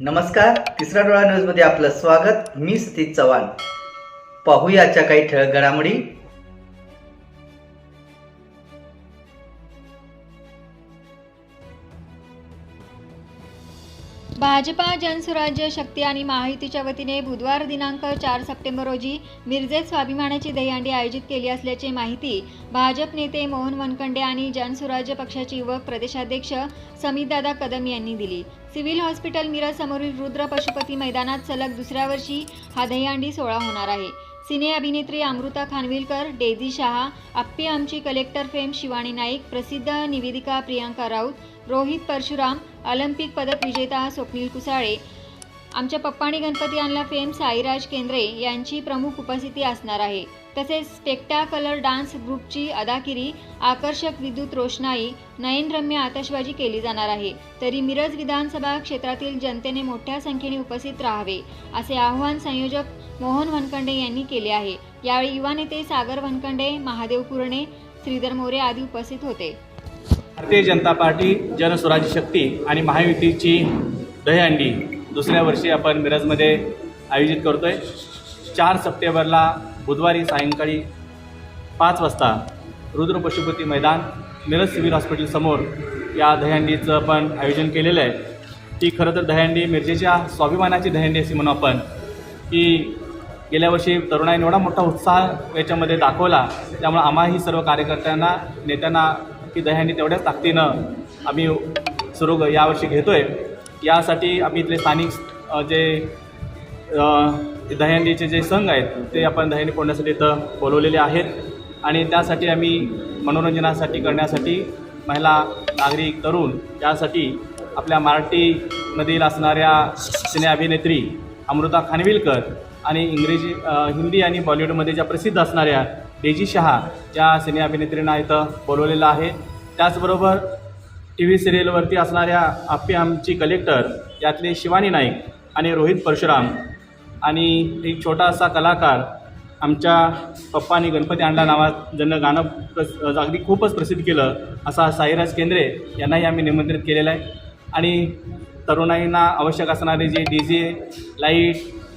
नमस्कार तिसरा डोळा न्यूजमध्ये आपलं स्वागत. मी सतीश चव्हाण. पाहूयाच्या काही ठळक घडामोडी. भाजपा जनसुराज्य शक्ती आणि महायुतीच्या वतीने बुधवार दिनांक चार सप्टेंबर रोजी मिरजेत स्वाभिमानाची दहीहंडी आयोजित केली असल्याची माहिती भाजप नेते मोहन वनकंडे आणि जनसुराज्य पक्षाचे युवक प्रदेशाध्यक्ष समितदादा कदम यांनी दिली. सिव्हिल हॉस्पिटल मिरज समोरील रुद्र पशुपती मैदानात सलग दुसऱ्या वर्षी हा दहीहंडी सोहळा होणार आहे. सिने अभिनेत्री Amruta Khanvilkar Daisy Shah Appi Aamchi collector fame Shivani Naik प्रसिद्ध निवेदिका प्रियांका राऊत रोहित परशुराम ऑलिम्पिक पदक विजेता स्वप्नील कुसाळे आमच्या पप्पाणी गणपती आणला फेम साईराज केंद्रे यांची प्रमुख उपस्थिती असणार आहे. तसेच स्पेक्टाकलर डान्स ग्रुपची अदाकिरी आकर्षक विद्युत रोषणाई नयनरम्य आतषबाजी केली जाणार आहे. तरी मिरज विधानसभा क्षेत्रातील जनतेने मोठ्या संख्येने उपस्थित राहावे असे आवाहन संयोजक मोहन वनकंडे यांनी केले आहे. यावेळी युवा नेते सागर वनकंडे महादेव कुरणे श्रीधर मोरे आदी उपस्थित होते. भारतीय जनता पार्टी जनस्वराज्य शक्ती आणि महायुतीची दहीहंडी दुसऱ्या वर्षी आपण मिरजमध्ये आयोजित करतो आहे चार सप्टेंबरला बुधवारी सायंकाळी पाच वाजता रुद्र पशुपती मैदान मिरज सिव्हिल हॉस्पिटलसमोर या दहीहंडीचं आपण आयोजन केलेलं आहे. ती खरं तर दहीहंडी मिरजेच्या स्वाभिमानाची दहीहंडी अशी म्हणू आपण की गेल्या वर्षी तरुणाईने एवढा मोठा उत्साह याच्यामध्ये दाखवला. त्यामुळे आम्हाही सर्व कार्यकर्त्यांना नेत्यांना की दह्याने तेवढ्याच ताकदीनं आम्ही सुरू यावर्षी घेतो आहे यासाठी आम्ही इथले स्थानिक जे दह्यांडीचे जे संघ आहेत ते आपण दह्यांडी फोडण्यासाठी इथं बोलवलेले आहेत. आणि त्यासाठी आम्ही मनोरंजनासाठी करण्यासाठी महिला नागरिक तरुण यासाठी आपल्या मराठीमधील असणाऱ्या सिने अभिनेत्री अमृता खानविलकर आणि इंग्रजी हिंदी आणि बॉलिवूडमध्ये ज्या प्रसिद्ध असणाऱ्या डेजी शहा या सिने अभिनेत्रींना इथं बोलवलेलं आहे. त्याचबरोबर टी व्ही सिरियलवरती असणाऱ्या आप्पी आमची कलेक्टर यातले शिवानी नाईक आणि रोहित परशुराम आणि एक छोटासा कलाकार आमच्या पप्पानी गणपती आणला नावात ज्यांना गाणं प्रस अगदी खूपच प्रसिद्ध केलं असा साईराज केंद्रे यांनाही आम्ही निमंत्रित केलेलं आहे. आणि तरुणाईंना आवश्यक असणारे जे डी जे लाइट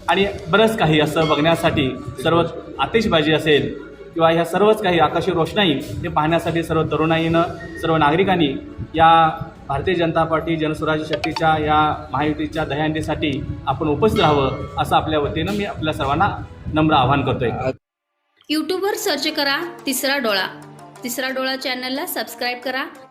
आणि बरंच काही असं बघण्यासाठी सर्व आतिषबाजी असेल किंवा ह्या सर्वच काही आकाशी रोषणाई हे पाहण्यासाठी सर्व तरुणाईनं सर्व नागरिकांनी या भारतीय जनता पार्टी जनसुराज्य शक्तीच्या या महायुतीच्या दह्यांडीसाठी आपण उपस्थित राहावं असं आपल्या वतीनं मी आपल्या सर्वांना नम्र आवाहन करतोय. यूट्यूबवर सर्च करा तिसरा डोळा. तिसरा डोळा चॅनलला सबस्क्राईब करा.